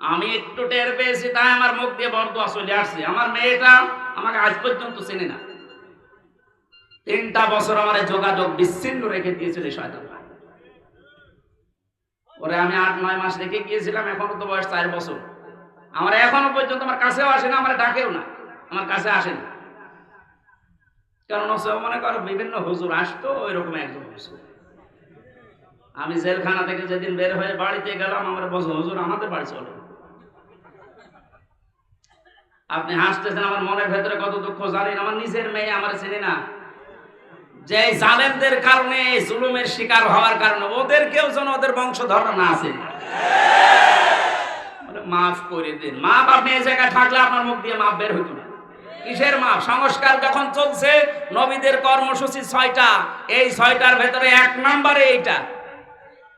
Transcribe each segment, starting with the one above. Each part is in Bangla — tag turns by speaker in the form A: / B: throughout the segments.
A: আমি একটু টের পেয়েছি, তাই আমার মুখ দিয়ে বরদোয়া চলে আসছে। আমার মেয়েটা আমাকে আজ পর্যন্ত চেনে না। তিনটা বছর আমার যোগাযোগ বিচ্ছিন্ন রেখে দিয়েছিল শয়তান ওরে আমি আট, নয় মাস রেখে গিয়েছিলাম, এখনও তো বয়স চার বছর। আমার এখনও পর্যন্ত আমার কাছেও আসে না, আমার ডাকেও না, আমার কাছে আসে না। কারণ সব মনে করো বিভিন্ন হুজুর আসতো ওই রকম একজন হুজুর। আমি জেলখানা থেকে যেদিন বের হয়ে বাড়িতে গেলাম, আমার বসে, হুজুর, আমাদের বাড়ি চলে। আপনি হাসতেছেন, আমার মনের ভেতরে কত দুঃখ, জানেন, আমার নিজের মেয়ে আমার চিনি না। যে জালেমদের কারণে জুলুমের শিকার হওয়ার কারণে ওদের কেউ যেন ওদের বংশধর না আছে। মাফ করে দিন। মাপ আপনি এই জায়গায় থাকলে আপনার মুখ দিয়ে মাপ বের হইতো কিসের মাপ? সংস্কার যখন চলছে, নবীদের কর্মসূচি ছয়টা। এই ছয়টার ভেতরে এক নম্বরে এইটা।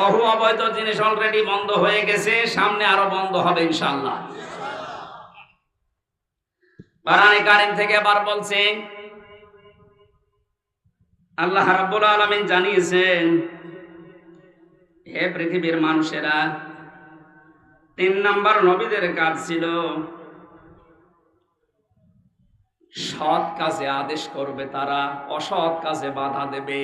A: বহু অবৈধ জিনিস অলরেডি বন্ধ হয়ে গেছে, সামনে আরও বন্ধ হবে ইনশাল্লাহ থেকে আবার বলছে, আল্লাহ জানিয়েছেন, হে পৃথিবীর মানুষেরা, তিন নাম্বার নবীদের কাজ ছিল সৎ কাজে আদেশ করবে তারা, অসৎ কাজে বাধা দেবে।